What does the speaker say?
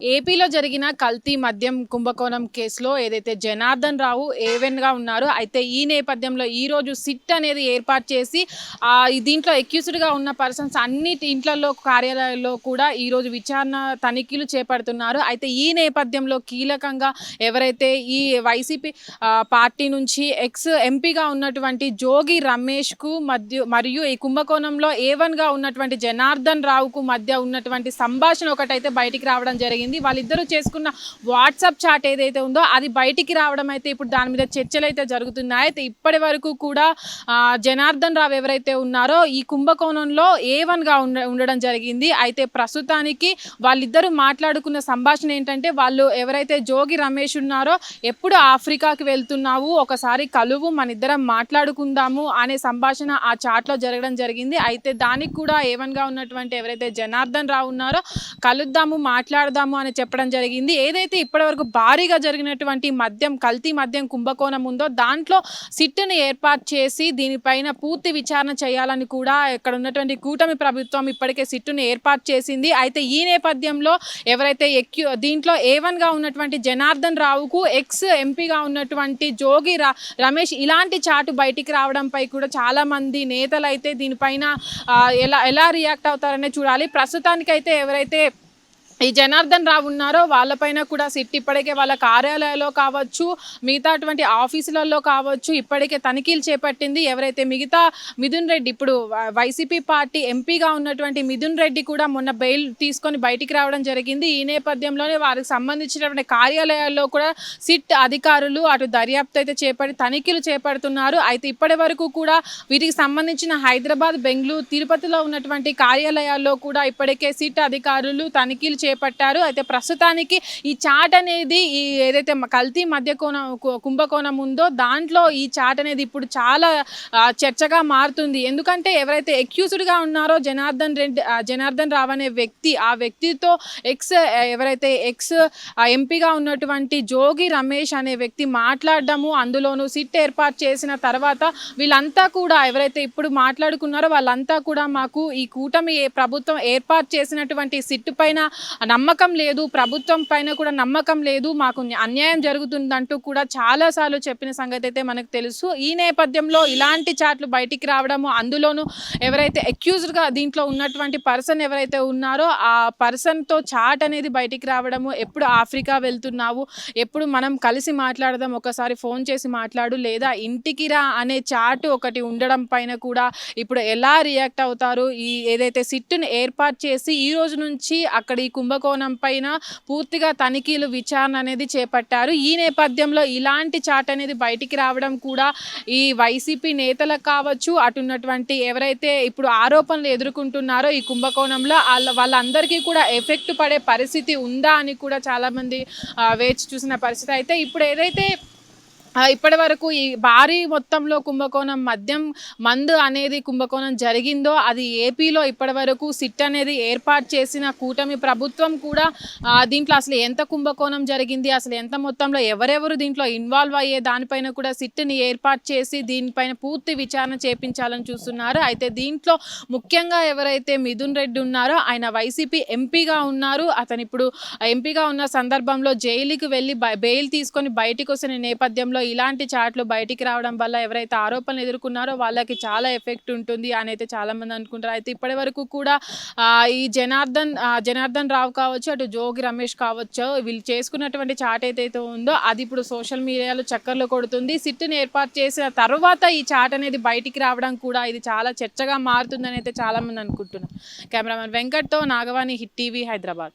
ఏపీలో జరిగిన కల్తీ మద్యం కుంభకోణం కేసులో ఏదైతే జనార్దన్ రావు ఏవెన్గా ఉన్నారో అయితే ఈ నేపథ్యంలో ఈరోజు సిట్ అనేది ఏర్పాటు చేసి దీంట్లో ఎక్యూస్డ్గా ఉన్న పర్సన్స్ అన్ని ఇంట్లలో కార్యాలయాల్లో కూడా ఈరోజు విచారణ తనిఖీలు చేపడుతున్నారు. అయితే ఈ నేపథ్యంలో కీలకంగా ఎవరైతే ఈ వైసీపీ పార్టీ నుంచి ఎక్స్ ఎంపీగా ఉన్నటువంటి జోగి రమేష్కు మధ్య మరియు ఈ కుంభకోణంలో ఏవన్గా ఉన్నటువంటి జనార్దన్ రావుకు మధ్య ఉన్నటువంటి సంభాషణ ఒకటైతే బయటికి రావడం జరిగింది. వాళ్ళిద్దరూ చేసుకున్న వాట్సాప్ చాట్ ఏదైతే ఉందో అది బయటికి రావడం అయితే ఇప్పుడు దాని మీద చర్చలు అయితే జరుగుతున్నాయి. అయితే ఇప్పటి వరకు కూడా జనార్దన్ రావు ఎవరైతే ఉన్నారో ఈ కుంభకోణంలో ఏ వన్గా ఉండ ఉండడం జరిగింది. అయితే ప్రస్తుతానికి వాళ్ళిద్దరూ మాట్లాడుకున్న సంభాషణ ఏంటంటే వాళ్ళు ఎవరైతే జోగి రమేష్ ఉన్నారో ఎప్పుడు ఆఫ్రికాకి వెళ్తున్నావు ఒకసారి కలువు మన ఇద్దరం మాట్లాడుకుందాము అనే సంభాషణ ఆ చాట్లో జరగడం జరిగింది. అయితే దానికి కూడా ఏవన్గా ఉన్నటువంటి ఎవరైతే జనార్దన్ రావు ఉన్నారో కలుద్దాము మాట్లాడదాము అని చెప్పడం జరిగింది. ఏదైతే ఇప్పటివరకు భారీగా జరిగినటువంటి మద్యం కల్తీ మద్యం కుంభకోణం ఉందో దాంట్లో సిట్టును ఏర్పాటు చేసి దీనిపైన పూర్తి విచారణ చేయాలని కూడా ఇక్కడ ఉన్నటువంటి కూటమి ప్రభుత్వం ఇప్పటికే సిట్టును ఏర్పాటు చేసింది. అయితే ఈ నేపథ్యంలో ఎవరైతే ఎక్యూ దీంట్లో ఏవన్గా ఉన్నటువంటి జనార్దన్ రావుకు ఎక్స్ ఎంపీగా ఉన్నటువంటి జోగి రా రమేష్ ఇలాంటి చాటు బయటికి రావడంపై కూడా చాలామంది నేతలు అయితే దీనిపైన ఎలా ఎలా రియాక్ట్ అవుతారనే చూడాలి. ప్రస్తుతానికైతే ఎవరైతే ఈ జనార్దన్ రావు ఉన్నారో వాళ్ళపైన కూడా సిట్ ఇప్పటికే వాళ్ళ కార్యాలయాల్లో కావచ్చు మిగతా అటువంటి ఆఫీసులలో కావచ్చు ఇప్పటికే తనిఖీలు చేపట్టింది ఎవరైతే మిగతా మిథున్ రెడ్డి ఇప్పుడు వై- వైసీపీ పార్టీ ఎంపీగా ఉన్నటువంటి మిథున్ రెడ్డి కూడా మొన్న బెయిల్ తీసుకొని బయటికి రావడం జరిగింది. ఈ నేపథ్యంలోనే వారికి సంబంధించినటువంటి కార్యాలయాల్లో కూడా సిట్ అధికారులు అటు దర్యాప్తు అయితే చేపట్టి తనిఖీలు చేపడుతున్నారు. అయితే ఇప్పటి వరకు కూడా వీటికి సంబంధించిన హైదరాబాద్ బెంగళూరు తిరుపతిలో ఉన్నటువంటి కార్యాలయాల్లో కూడా ఇప్పటికే సిట్ అధికారులు తనిఖీలు చేపట్టారు. అయితే ప్రస్తుతానికి ఈ చాట్ అనేది ఈ ఏదైతే కల్తీ మధ్య కోణం కుంభకోణం ఉందో దాంట్లో ఈ చాట్ అనేది ఇప్పుడు చాలా చర్చగా మారుతుంది. ఎందుకంటే ఎవరైతే ఎక్యూజ్డ్గా ఉన్నారో జనార్దన్ రెడ్డి జనార్దన్ రావు అనే వ్యక్తి ఆ వ్యక్తితో ఎక్స్ ఎవరైతే ఎక్స్ ఎంపీగా ఉన్నటువంటి జోగి రమేష్ అనే వ్యక్తి మాట్లాడడము అందులోనూ సిట్ ఏర్పాటు చేసిన తర్వాత వీళ్ళంతా కూడా ఎవరైతే ఇప్పుడు మాట్లాడుకున్నారో వాళ్ళంతా కూడా మాకు ఈ కూటమి ప్రభుత్వం ఏర్పాటు చేసినటువంటి సిట్ పైన నమ్మకం లేదు ప్రభుత్వం పైన కూడా నమ్మకం లేదు మాకు అన్యాయం జరుగుతుందంటూ కూడా చాలాసార్లు చెప్పిన సంగతి అయితే మనకు తెలుసు. ఈ నేపథ్యంలో ఇలాంటి చాట్లు బయటికి రావడము అందులోనూ ఎవరైతే అక్యూజ్డ్గా దీంట్లో ఉన్నటువంటి పర్సన్ ఎవరైతే ఉన్నారో ఆ పర్సన్తో చాట్ అనేది బయటికి రావడము ఎప్పుడు ఆఫ్రికా వెళ్తున్నావు ఎప్పుడు మనం కలిసి మాట్లాడదాం ఒకసారి ఫోన్ చేసి మాట్లాడు లేదా ఇంటికి రా అనే చాట్ ఒకటి ఉండడం పైన కూడా ఇప్పుడు ఎలా రియాక్ట్ అవుతారు? ఈ ఏదైతే సిట్టును ఏర్పాటు చేసి ఈ రోజు నుంచి అక్కడ ఈ కుంభకోణం పైన పూర్తిగా తనిఖీలు విచారణ అనేది చేపట్టారు. ఈ నేపథ్యంలో ఇలాంటి చాట్ అనేది బయటికి రావడం కూడా ఈ వైసీపీ నేతలకు కావచ్చు అటున్నటువంటి ఎవరైతే ఇప్పుడు ఆరోపణలు ఎదుర్కొంటున్నారో ఈ కుంభకోణంలో వాళ్ళ వాళ్ళందరికీ కూడా ఎఫెక్ట్ పడే పరిస్థితి ఉందా అని కూడా చాలామంది వేచి చూసిన పరిస్థితి. అయితే ఇప్పుడు ఏదైతే ఇప్పటి వరకు ఈ భారీ మొత్తంలో కుంభకోణం మద్యం మందు అనేది కుంభకోణం జరిగిందో అది ఏపీలో ఇప్పటి వరకు సిట్ అనేది ఏర్పాటు చేసిన కూటమి ప్రభుత్వం కూడా దీంట్లో అసలు ఎంత కుంభకోణం జరిగింది అసలు ఎంత మొత్తంలో ఎవరెవరు దీంట్లో ఇన్వాల్వ్ అయ్యే దానిపైన కూడా సిట్ని ఏర్పాటు చేసి దీనిపైన పూర్తి విచారణ చేపించాలని చూస్తున్నారు. అయితే దీంట్లో ముఖ్యంగా ఎవరైతే మిథున్ రెడ్డి ఉన్నారో ఆయన వైసీపీ ఎంపీగా ఉన్నారు. అతను ఇప్పుడు ఎంపీగా ఉన్న సందర్భంలో జైలుకి వెళ్ళి బెయిల్ తీసుకొని బయటకు వచ్చిన నేపథ్యంలో ఇలాంటి చాట్లు బయటికి రావడం వల్ల ఎవరైతే ఆరోపణలు ఎదుర్కొన్నారో వాళ్ళకి చాలా ఎఫెక్ట్ ఉంటుంది అని అయితే చాలా మంది అనుకుంటారు. అయితే ఇప్పటి వరకు కూడా ఈ జనార్దన్ జనార్దన్ రావు కావచ్చు అటు జోగి రమేష్ కావచ్చు వీళ్ళు చేసుకున్నటువంటి చాట్ ఏదైతే ఉందో అది ఇప్పుడు సోషల్ మీడియాలో చక్కర్లు కొడుతుంది. సిట్ని ఏర్పాటు చేసిన తర్వాత ఈ చాట్ అనేది బయటికి రావడం కూడా ఇది చాలా చర్చగా మారుతుందని అయితే చాలామంది అనుకుంటున్నారు. Cameraman వెంకట్తో Nagavani hit TV Hyderabad.